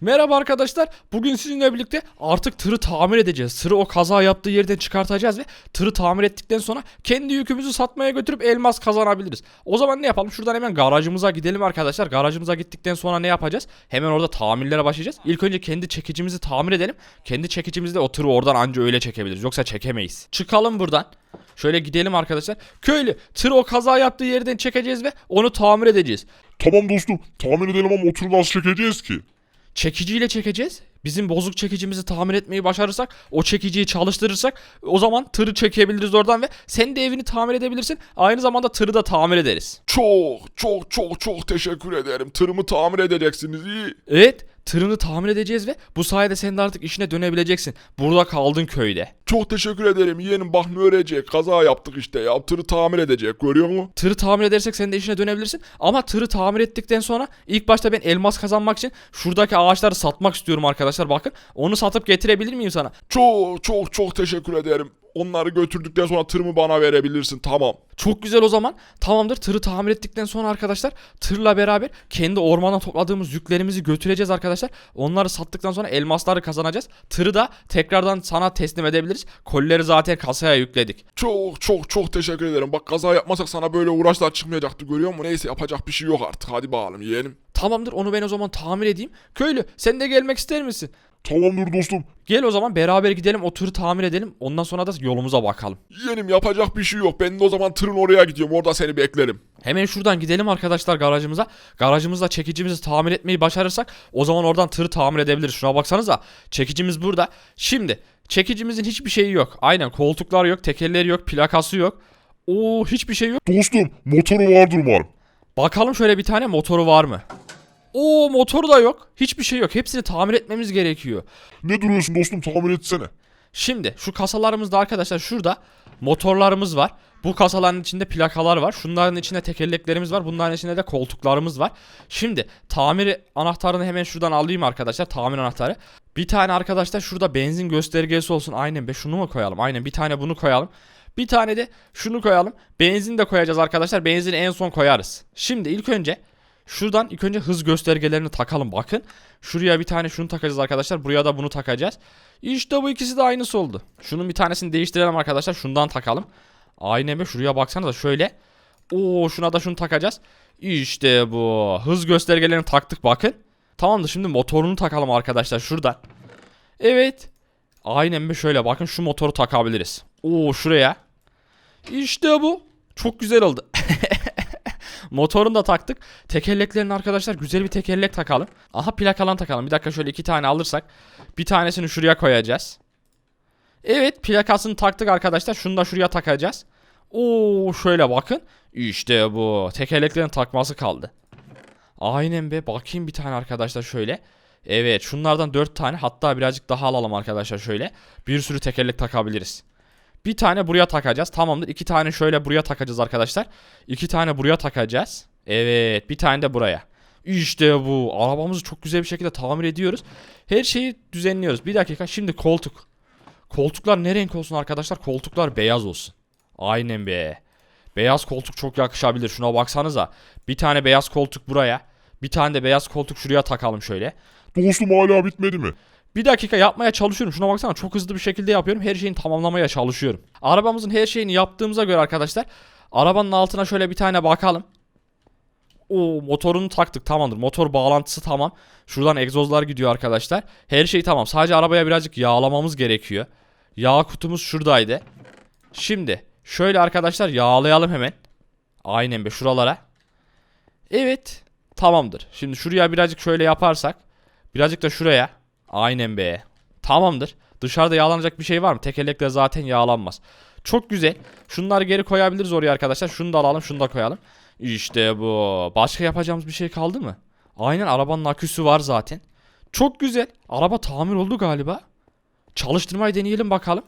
Merhaba arkadaşlar. Bugün sizinle birlikte artık tırı tamir edeceğiz. Tırı o kaza yaptığı yerden çıkartacağız ve tırı tamir ettikten sonra kendi yükümüzü satmaya götürüp elmas kazanabiliriz. O zaman ne yapalım? Şuradan hemen garajımıza gidelim arkadaşlar. Garajımıza gittikten sonra ne yapacağız? Hemen orada tamirlere başlayacağız. İlk önce kendi çekicimizi tamir edelim. Kendi çekicimizle o tırı oradan anca öyle çekebiliriz. Yoksa çekemeyiz. Çıkalım buradan. Şöyle gidelim arkadaşlar. Köylü tır o kaza yaptığı yerden çekeceğiz ve onu tamir edeceğiz. Tamam dostum tahmin edelim ama oturup nasıl çekeceğiz ki? Çekiciyle çekeceğiz. Bizim bozuk çekicimizi tamir etmeyi başarırsak, o çekiciyi çalıştırırsak o zaman tırı çekebiliriz oradan ve sen de evini tamir edebilirsin. Aynı zamanda tırı da tamir ederiz. Çok çok çok çok teşekkür ederim. Tırımı tamir edeceksiniz iyi. Evet, tırını tamir edeceğiz ve bu sayede sen de artık işine dönebileceksin. Burada kaldın köyde. Çok teşekkür ederim yeğenim bak ne örecek. Kaza yaptık işte ya. Tırı tamir edecek görüyor musun? Tırı tamir edersek sen de işine dönebilirsin. Ama tırı tamir ettikten sonra ilk başta ben elmas kazanmak için şuradaki ağaçları satmak istiyorum arkadaşlar. Bakın onu satıp getirebilir miyim sana? Çok çok çok teşekkür ederim. Onları götürdükten sonra tırımı bana verebilirsin tamam. Çok güzel o zaman. Tamamdır. Tırı tamir ettikten sonra arkadaşlar tırla beraber kendi ormandan topladığımız yüklerimizi götüreceğiz arkadaşlar. Onları sattıktan sonra elmasları kazanacağız. Tırı da tekrardan sana teslim edebiliriz. Kolileri zaten kasaya yükledik. Çok çok çok teşekkür ederim. Bak kaza yapmasak sana böyle uğraşlar çıkmayacaktı görüyor musun? Neyse yapacak bir şey yok artık. Hadi bakalım yeğenim. Tamamdır onu ben o zaman tamir edeyim. Köylü sen de gelmek ister misin? Tamamdır dostum. Gel o zaman beraber gidelim o tırı tamir edelim. Ondan sonra da yolumuza bakalım. Yeğenim yapacak bir şey yok. Ben de o zaman tırın oraya gidiyorum. Orada seni beklerim. Hemen şuradan gidelim arkadaşlar garajımıza. Garajımızda çekicimizi tamir etmeyi başarırsak o zaman oradan tırı tamir edebiliriz. Şuna baksanıza. Çekicimiz burada. Şimdi çekicimizin hiçbir şeyi yok. Aynen koltuklar yok, tekerleri yok, plakası yok. Oo hiçbir şey yok. Dostum motoru vardır umarım. Bakalım şöyle bir tane motoru var mı? Oo motoru da yok. Hiçbir şey yok. Hepsini tamir etmemiz gerekiyor. Ne duruyorsun dostum tahmin etsene. Şimdi şu kasalarımızda arkadaşlar şurada motorlarımız var. Bu kasaların içinde plakalar var. Şunların içinde tekerleklerimiz var. Bunların içinde de koltuklarımız var. Şimdi tamir anahtarını hemen şuradan alayım arkadaşlar. Tamir anahtarı. Bir tane arkadaşlar şurada benzin göstergesi olsun. Aynen be şunu mu koyalım? Aynen bir tane bunu koyalım. Bir tane de şunu koyalım. Benzin de koyacağız arkadaşlar. Benzini en son koyarız. Şimdi ilk önce Şuradan ilk önce hız göstergelerini takalım bakın. Şuraya bir tane şunu takacağız arkadaşlar. Buraya da bunu takacağız. İşte bu ikisi de aynısı oldu. Şunun bir tanesini değiştirelim arkadaşlar. Şundan takalım. Aynen be şuraya baksanıza şöyle. Oo şuna da şunu takacağız. İşte bu. Hız göstergelerini taktık bakın. Tamamdır şimdi motorunu takalım arkadaşlar şuradan. Evet. Aynen be şöyle bakın şu motoru takabiliriz. Oo şuraya. İşte bu. Çok güzel oldu. Motorunu da taktık. Tekerleklerini arkadaşlar güzel bir tekerlek takalım. Aha plakalan takalım. Bir dakika şöyle iki tane alırsak. Bir tanesini şuraya koyacağız. Evet plakasını taktık arkadaşlar. Şunu da şuraya takacağız. Oo şöyle bakın. İşte bu. Tekerleklerin takması kaldı. Aynen be. Bakayım bir tane arkadaşlar şöyle. Evet şunlardan 4 tane hatta birazcık daha alalım arkadaşlar şöyle. Bir sürü tekerlek takabiliriz. Bir tane buraya takacağız. Tamamdır. İki tane şöyle buraya takacağız arkadaşlar. İki tane buraya takacağız. Evet. Bir tane de buraya. İşte bu. Arabamızı çok güzel bir şekilde tamir ediyoruz. Her şeyi düzenliyoruz. Bir dakika. Şimdi koltuk. Koltuklar ne renk olsun arkadaşlar? Koltuklar beyaz olsun. Aynen be. Beyaz koltuk çok yakışabilir. Şuna baksanıza. Bir tane beyaz koltuk buraya. Bir tane de beyaz koltuk şuraya takalım şöyle. Dostum hala bitmedi mi? Bir dakika yapmaya çalışıyorum. Şuna baksana çok hızlı bir şekilde yapıyorum. Her şeyini tamamlamaya çalışıyorum. Arabamızın her şeyini yaptığımıza göre arkadaşlar arabanın altına şöyle bir tane bakalım. O motorunu taktık tamamdır. Motor bağlantısı tamam. Şuradan egzozlar gidiyor arkadaşlar. Her şey tamam. Sadece arabaya birazcık yağlamamız gerekiyor. Yağ kutumuz şuradaydı. Şimdi şöyle arkadaşlar yağlayalım hemen. Aynen be şuralara. Evet. Tamamdır. Şimdi şuraya birazcık şöyle yaparsak. Birazcık da şuraya. Aynen be. Tamamdır. Dışarıda yağlanacak bir şey var mı? Tekerlekler zaten yağlanmaz. Çok güzel. Şunları geri koyabiliriz oraya arkadaşlar. Şunu da alalım, şunu da koyalım. İşte bu. Başka yapacağımız bir şey kaldı mı? Aynen arabanın aküsü var zaten. Çok güzel. Araba tamir oldu galiba. Çalıştırmayı deneyelim bakalım.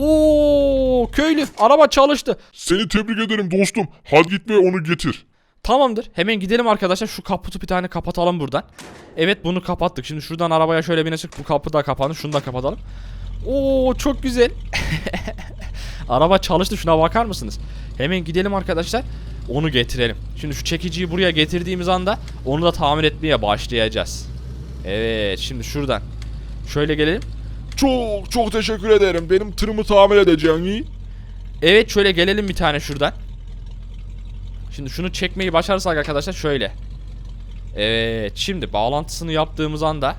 Oo, köylü araba çalıştı. Seni tebrik ederim dostum. Hadi git ve onu getir. Tamamdır. Hemen gidelim arkadaşlar. Şu kaputu bir tane kapatalım buradan. Evet bunu kapattık. Şimdi şuradan arabaya şöyle binersek bu kapı da kapanır. Şunu da kapatalım. Oo çok güzel. Araba çalıştı. Şuna bakar mısınız? Hemen gidelim arkadaşlar. Onu getirelim. Şimdi şu çekiciyi buraya getirdiğimiz anda onu da tamir etmeye başlayacağız. Evet şimdi şuradan. Şöyle gelelim. Çok çok teşekkür ederim. Benim tırımı tamir edeceğim iyi. Evet şöyle gelelim bir tane şuradan. Şimdi şunu çekmeyi başarırsak arkadaşlar şöyle. Evet şimdi bağlantısını yaptığımız anda.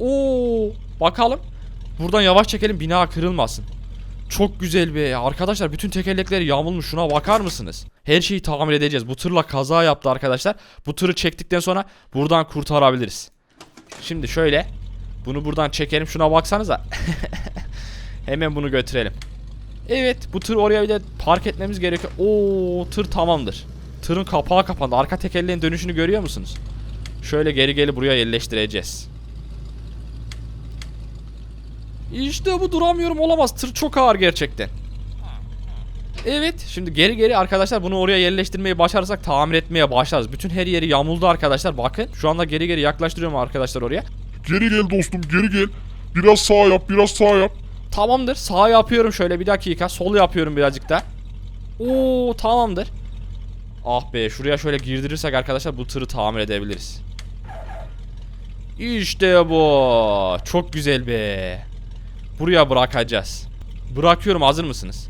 Oo bakalım. Buradan yavaş çekelim bina kırılmasın. Çok güzel be. Arkadaşlar bütün tekerlekleri yamulmuş. Şuna bakar mısınız? Her şeyi tamir edeceğiz. Bu tırla kaza yaptı arkadaşlar. Bu tırı çektikten sonra buradan kurtarabiliriz. Şimdi şöyle. Bunu buradan çekelim. Şuna baksanıza. Hemen bunu götürelim. Evet bu tır oraya bile park etmemiz gerekiyor. Oo tır tamamdır. Tırın kapağı kapandı. Arka tekerleğin dönüşünü görüyor musunuz? Şöyle geri geri buraya yerleştireceğiz. İşte bu duramıyorum olamaz. Tır çok ağır gerçekten. Evet şimdi geri geri arkadaşlar bunu oraya yerleştirmeyi başarırsak tamir etmeye başlarız. Bütün her yeri yamuldu arkadaşlar bakın. Şu anda geri geri yaklaştırıyorum arkadaşlar oraya. Geri gel dostum geri gel. Biraz sağ yap biraz sağ yap. Tamamdır. Sağ yapıyorum şöyle bir dakika. Sol yapıyorum birazcık da. Oo tamamdır. Ah be şuraya şöyle girdirirsek arkadaşlar bu tırı tamir edebiliriz. İşte bu. Çok güzel be. Buraya bırakacağız. Bırakıyorum hazır mısınız?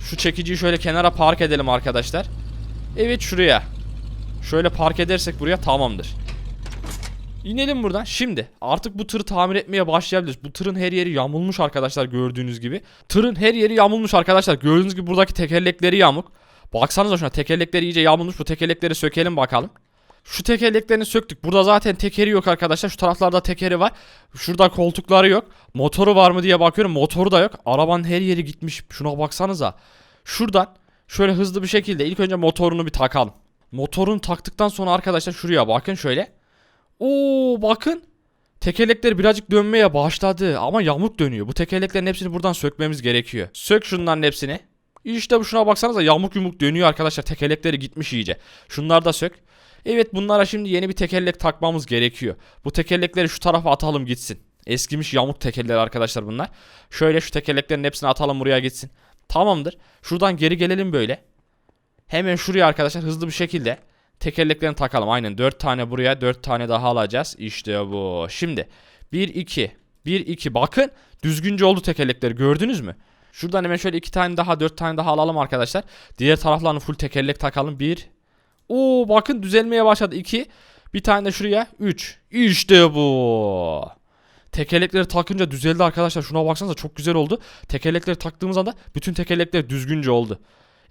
Şu çekiciyi şöyle kenara park edelim arkadaşlar. Evet şuraya. Şöyle park edersek buraya tamamdır. İnelim buradan. Şimdi artık bu tırı tamir etmeye başlayabiliriz. Bu tırın her yeri yamulmuş arkadaşlar gördüğünüz gibi. Tırın her yeri yamulmuş arkadaşlar. Gördüğünüz gibi buradaki tekerlekleri yamuk. Baksanıza şuna tekerlekleri iyice yamulmuş. Bu tekerlekleri sökelim bakalım. Şu tekerleklerini söktük. Burada zaten tekeri yok arkadaşlar. Şu taraflarda tekeri var. Şurada koltukları yok. Motoru var mı diye bakıyorum. Motoru da yok. Arabanın her yeri gitmiş. Şuna baksanıza. Şuradan şöyle hızlı bir şekilde ilk önce motorunu bir takalım. Motorunu taktıktan sonra arkadaşlar şuraya bakın şöyle. Oo bakın. Tekerlekler birazcık dönmeye başladı ama yamuk dönüyor. Bu tekerleklerin hepsini buradan sökmemiz gerekiyor. Sök şunların hepsini. İşte bu şuna baksanıza yamuk yumuk dönüyor arkadaşlar. Tekerlekleri gitmiş iyice. Şunları da sök. Evet bunlara şimdi yeni bir tekerlek takmamız gerekiyor. Bu tekerlekleri şu tarafa atalım gitsin. Eskimiş yamuk tekerler arkadaşlar bunlar. Şöyle şu tekerleklerin hepsini atalım buraya gitsin. Tamamdır. Şuradan geri gelelim böyle. Hemen şuraya arkadaşlar hızlı bir şekilde tekerleklerini takalım. Aynen 4 tane buraya 4 tane daha alacağız. İşte bu. Şimdi 1 2 1 2 bakın düzgünce oldu tekerlekleri gördünüz mü? Şuradan hemen şöyle 2 tane daha 4 tane daha alalım arkadaşlar. Diğer taraflarını full tekerlek takalım. 1 Oo bakın düzelmeye başladı. 2 bir tane de şuraya 3 İşte bu. Tekerlekleri takınca düzeldi arkadaşlar. Şuna baksanıza çok güzel oldu. Tekerlekleri taktığımız anda bütün tekerlekler düzgünce oldu.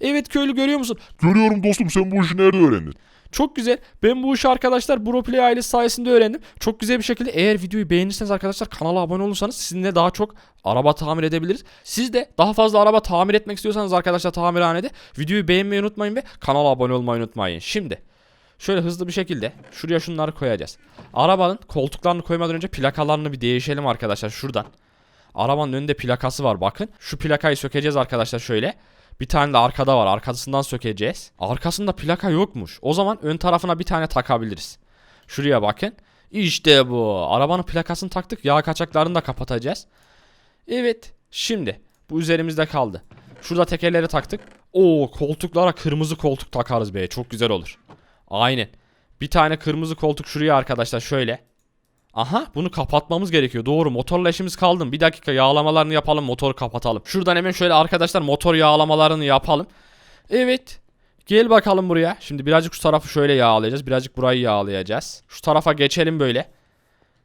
Evet köylü görüyor musun? Görüyorum dostum sen bu işi nerede öğrendin? Çok güzel. Ben bu işi arkadaşlar Broplay ailesi sayesinde öğrendim. Çok güzel bir şekilde eğer videoyu beğenirseniz arkadaşlar kanala abone olursanız sizinle daha çok araba tamir edebiliriz. Siz de daha fazla araba tamir etmek istiyorsanız arkadaşlar tamirhanede videoyu beğenmeyi unutmayın ve kanala abone olmayı unutmayın. Şimdi şöyle hızlı bir şekilde şuraya şunları koyacağız. Arabanın koltuklarını koymadan önce plakalarını bir değişelim arkadaşlar şuradan. Arabanın önünde plakası var bakın. Şu plakayı sökeceğiz arkadaşlar şöyle. Bir tane de arkada var. Arkasından sökeceğiz. Arkasında plaka yokmuş. O zaman ön tarafına bir tane takabiliriz. Şuraya bakın. İşte bu. Arabanın plakasını taktık. Yağ kaçaklarını da kapatacağız. Evet. Şimdi bu üzerimizde kaldı. Şurada tekerleri taktık. Oo koltuklara kırmızı koltuk takarız be. Çok güzel olur. Aynen. Bir tane kırmızı koltuk şuraya arkadaşlar şöyle. Aha bunu kapatmamız gerekiyor. Doğru motorla işimiz kaldı. Bir dakika yağlamalarını yapalım motoru kapatalım. Şuradan hemen şöyle arkadaşlar motor yağlamalarını yapalım. Evet. Gel bakalım buraya. Şimdi birazcık şu tarafı şöyle yağlayacağız. Birazcık burayı yağlayacağız. Şu tarafa geçelim böyle.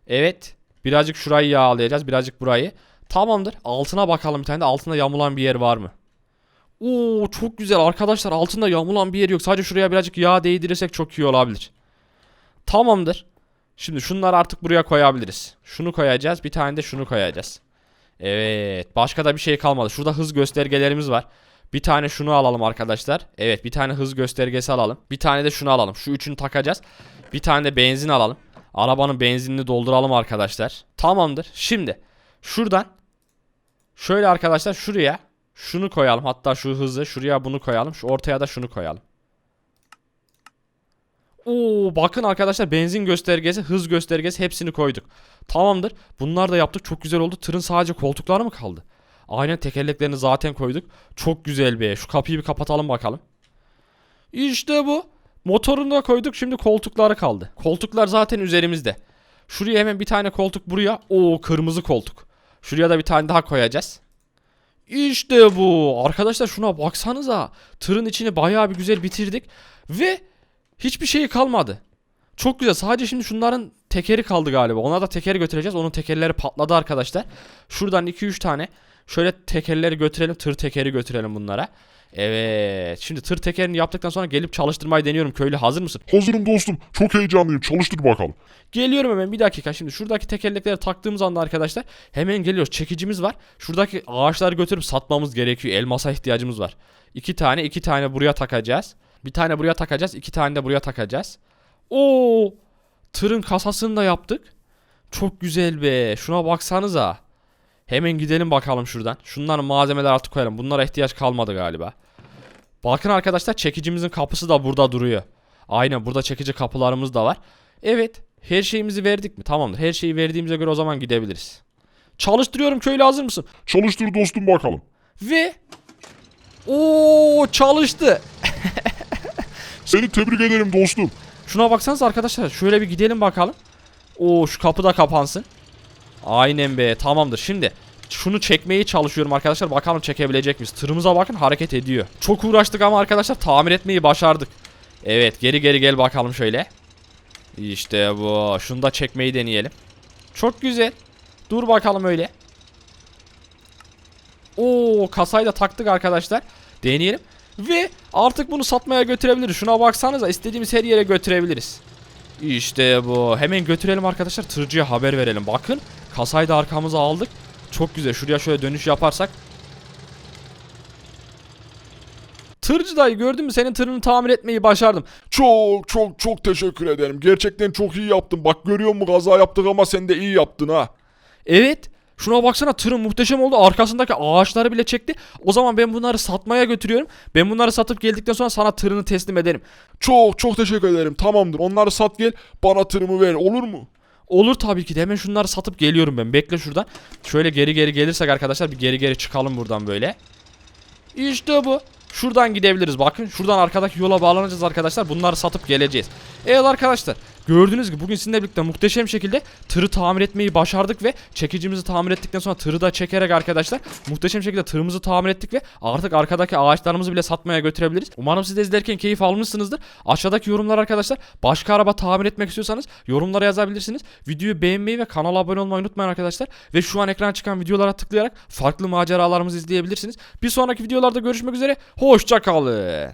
Evet. Birazcık şurayı yağlayacağız. Birazcık burayı. Tamamdır. Altına bakalım bir tane de altında yamulan bir yer var mı? Oo çok güzel arkadaşlar. Altında yamulan bir yer yok. Sadece şuraya birazcık yağ değdirirsek çok iyi olabilir. Tamamdır. Şimdi şunları artık buraya koyabiliriz. Şunu koyacağız. Bir tane de şunu koyacağız. Evet. Başka da bir şey kalmadı. Şurada hız göstergelerimiz var. Bir tane şunu alalım arkadaşlar. Evet bir tane hız göstergesi alalım. Bir tane de şunu alalım. Şu üçünü takacağız. Bir tane de benzin alalım. Arabanın benzinini dolduralım arkadaşlar. Tamamdır. Şimdi şuradan şöyle arkadaşlar şuraya şunu koyalım. Hatta şu hızı şuraya bunu koyalım. Şu ortaya da şunu koyalım. Oo bakın arkadaşlar benzin göstergesi, hız göstergesi hepsini koyduk. Tamamdır. Bunlar da yaptık. Çok güzel oldu. Tırın sadece koltukları mı kaldı? Aynen tekerleklerini zaten koyduk. Çok güzel be. Şu kapıyı bir kapatalım bakalım. İşte bu. Motorunu da koyduk şimdi koltukları kaldı. Koltuklar zaten üzerimizde. Şuraya hemen bir tane koltuk buraya. Oo kırmızı koltuk. Şuraya da bir tane daha koyacağız. İşte bu. Arkadaşlar şuna baksanıza. Tırın içini bayağı bir güzel bitirdik. Ve hiçbir şey kalmadı. Çok güzel. Sadece şimdi şunların tekeri kaldı galiba. Ona da tekeri götüreceğiz. Onun tekerleri patladı arkadaşlar. Şuradan 2-3 tane şöyle tekerleri götürelim. Tır tekeri götürelim bunlara. Evet. Şimdi tır tekerini yaptıktan sonra gelip çalıştırmayı deniyorum. Köylü hazır mısın? Hazırım dostum. Çok heyecanlıyım. Çalıştır bakalım. Geliyorum hemen bir dakika. Şimdi şuradaki tekerlekleri taktığımız anda arkadaşlar hemen geliyoruz. Çekicimiz var. Şuradaki ağaçları götürüp satmamız gerekiyor. Elmasa ihtiyacımız var. İki tane iki tane buraya takacağız. Bir tane buraya takacağız. iki tane de buraya takacağız. Oo! Tırın kasasını da yaptık. Çok güzel be. Şuna baksanıza. Hemen gidelim bakalım şuradan. Şunların malzemeler artık koyalım. Bunlara ihtiyaç kalmadı galiba. Bakın arkadaşlar çekicimizin kapısı da burada duruyor. Aynen burada çekici kapılarımız da var. Evet. Her şeyimizi verdik mi? Tamamdır. Her şeyi verdiğimize göre o zaman gidebiliriz. Çalıştırıyorum köylü hazır mısın? Çalıştır dostum bakalım. Ve Oo çalıştı. Seni tebrik ederim dostum. Şuna baksanız arkadaşlar şöyle bir gidelim bakalım. Oo şu kapı da kapansın. Aynen be tamamdır. Şimdi şunu çekmeyi çalışıyorum arkadaşlar. Bakalım çekebilecek miyiz? Tırımıza bakın hareket ediyor. Çok uğraştık ama arkadaşlar tamir etmeyi başardık. Evet geri geri gel bakalım şöyle. İşte bu. Şunu da çekmeyi deneyelim. Çok güzel. Dur bakalım öyle. Oo kasayı da taktık arkadaşlar. Deneyelim. Ve artık bunu satmaya götürebiliriz. Şuna baksanıza istediğimiz her yere götürebiliriz. İşte bu. Hemen götürelim arkadaşlar. Tırcıya haber verelim. Bakın kasayı da arkamıza aldık. Çok güzel. Şuraya şöyle dönüş yaparsak. Tırcı dayı gördün mü senin tırını tamir etmeyi başardım. Çok çok çok teşekkür ederim. Gerçekten çok iyi yaptın. Bak görüyor musun kaza yaptık ama sen de iyi yaptın ha. Evet. Şuna baksana tırın muhteşem oldu. Arkasındaki ağaçları bile çekti. O zaman ben bunları satmaya götürüyorum. Ben bunları satıp geldikten sonra sana tırını teslim ederim. Çok çok teşekkür ederim. Tamamdır. Onları sat gel. Bana tırımı ver. Olur mu? Olur tabii ki de hemen şunları satıp geliyorum ben. Bekle şuradan. Şöyle geri geri gelirsek arkadaşlar bir geri geri çıkalım buradan böyle. İşte bu. Şuradan gidebiliriz bakın. Şuradan arkadaki yola bağlanacağız arkadaşlar. Bunları satıp geleceğiz. Evet arkadaşlar. Gördüğünüz gibi bugün sizinle birlikte muhteşem şekilde tırı tamir etmeyi başardık ve çekicimizi tamir ettikten sonra tırı da çekerek arkadaşlar muhteşem şekilde tırımızı tamir ettik ve artık arkadaki ağaçlarımızı bile satmaya götürebiliriz. Umarım siz de izlerken keyif almışsınızdır. Aşağıdaki yorumlar arkadaşlar başka araba tamir etmek istiyorsanız yorumlara yazabilirsiniz. Videoyu beğenmeyi ve kanala abone olmayı unutmayın arkadaşlar. Ve şu an ekran çıkan videolara tıklayarak farklı maceralarımızı izleyebilirsiniz. Bir sonraki videolarda görüşmek üzere. Hoşçakalın.